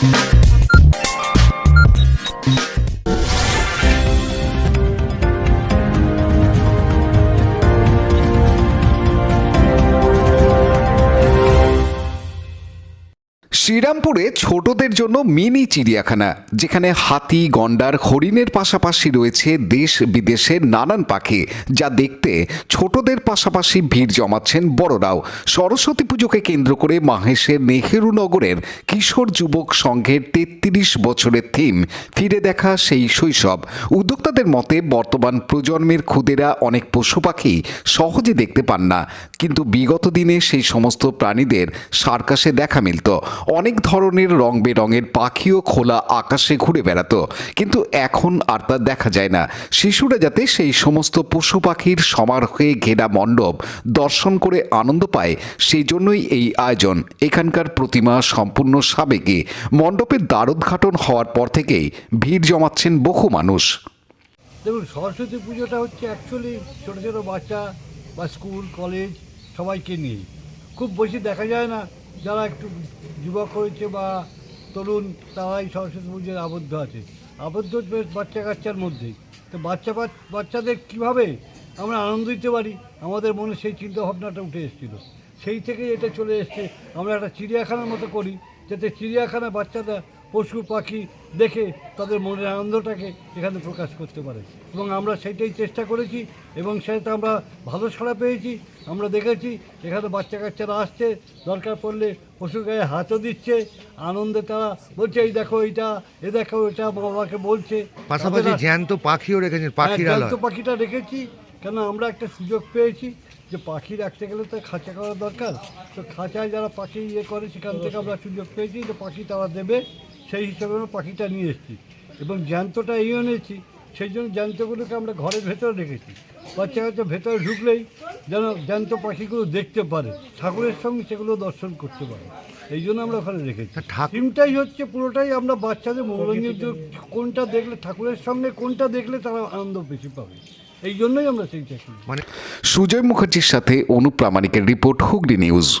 Thank you. শ্রীরামপুরে ছোটদের জন্য mini চিড়িয়াখানা, যেখানে হাতি, গন্ডার, হরিণের পাশাপাশি রয়েছে দেশ বিদেশের নানান পাখি, যা দেখতে ছোটদের পাশাপাশি ভিড় জমাচ্ছেন বড়রাও। সরস্বতী পুজোকে কেন্দ্র করে মাহেশের নেহেরু নগরের কিশোর যুবক সংঘের তেত্রিশ বছরের থিম, ফিরে দেখা সেই শৈশব। উদ্যোক্তাদের মতে, বর্তমান প্রজন্মের খুদেরা অনেক পশু পাখি সহজে দেখতে পান না, কিন্তু বিগত দিনে সেই সমস্ত প্রাণীদের সার্কাসে দেখা মিলত। অনেক ধরনের রং বেরঙের পাখিও খোলা আকাশে ঘুরে বেড়াতো। কিন্তু এখন আর তা দেখা যায় না। শিশুরা যাতে সেই সমস্ত পশু পাখির সমারোহে ঘেরা মণ্ডপ দর্শন করে আনন্দ পায়, সেই জন্যই এই আয়োজন। এখানকার প্রতিমা সম্পূর্ণ সাবেকে মণ্ডপের দ্বারোদ্ঘাটন হওয়ার পর থেকেই ভিড় জমাচ্ছেন বহু মানুষ। দেখুন, সরস্বতী পুজোটা হচ্ছে অ্যাকচুয়ালি ছোটো ছোটো বাচ্চা বা স্কুল কলেজ সবাইকে নিয়ে খুব বেশি দেখা যায় না। যারা একটু যুবক হয়েছে বা তরুণ, তারাই সরস্বতী পুজোর আবদ্ধ আছে। আবদ্ধ বেশ বাচ্চা কাচ্চার মধ্যেই। তো বাচ্চা বাচ্চাদের কীভাবে আমরা আনন্দ দিতে পারি? আমাদের মনে সেই চিন্তা ভাবনাটা উঠে এসেছিল। সেই থেকেই এটা চলে এসছে। আমরা একটা চিড়িয়াখানার মতো করি, যাতে চিড়িয়াখানা বাচ্চারা পশু পাখি দেখে তাদের মনের আনন্দটাকে এখানে প্রকাশ করতে পারে। এবং আমরা সেটাই চেষ্টা করেছি এবং সেটা আমরা ভালো সাড়া পেয়েছি। আমরা দেখেছি এখানে বাচ্চা কাচ্চারা আসছে দরকার পড়লে পশু গায়ে হাতও দিচ্ছে আনন্দে তারা বলছে এই দেখো এইটা এ দেখো এটা বাবাকে বলছে। পাশাপাশি জ্যান্ত পাখিও রেখেছেন পাখির হ্যাঁ, জ্যান্ত পাখিটা রেখেছি কেন আমরা একটা সুযোগ পেয়েছি যে পাখি রাখতে গেলে তো খাঁচা করা দরকার। তো খাঁচায় যারা পাখি ইয়ে করে সেখান থেকে আমরা সুযোগ পেয়েছি যে পাখি তারা দেবে। সেই হিসাবে আমরা পাখিটা নিয়ে এসেছি। এবং জ্যান্তটা এই এনেছি সেই জন্য জ্যান্তগুলোকে আমরা ঘরের ভেতরে রেখেছি। বাচ্চা কাচ্চা ভেতরে ঢুকলেই যেন জ্যান্ত পাখিগুলো দেখতে পারে ঠাকুরের সঙ্গে সেগুলো দর্শন করতে পারে। এই জন্য আমরা ওখানে রেখেছি। তা ঠাকুর- থিমটাই হচ্ছে পুরোটাই আমরা বাচ্চাদের মনোরঞ্জন কোনটা দেখলে ঠাকুরের সঙ্গে কোনটা দেখলে তারা আনন্দ বেশি পাবে। এই জন্যই আমরা সেই মানে সুজয় মুখার্জির সাথে অনুপ্রামাণিকের report Hooghly news.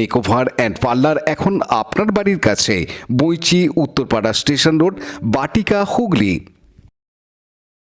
Makeover and parlour এখন আপনার বাড়ির কাছে বইচি উত্তরপাড়া স্টেশন রোড বাটিকা হুগলি।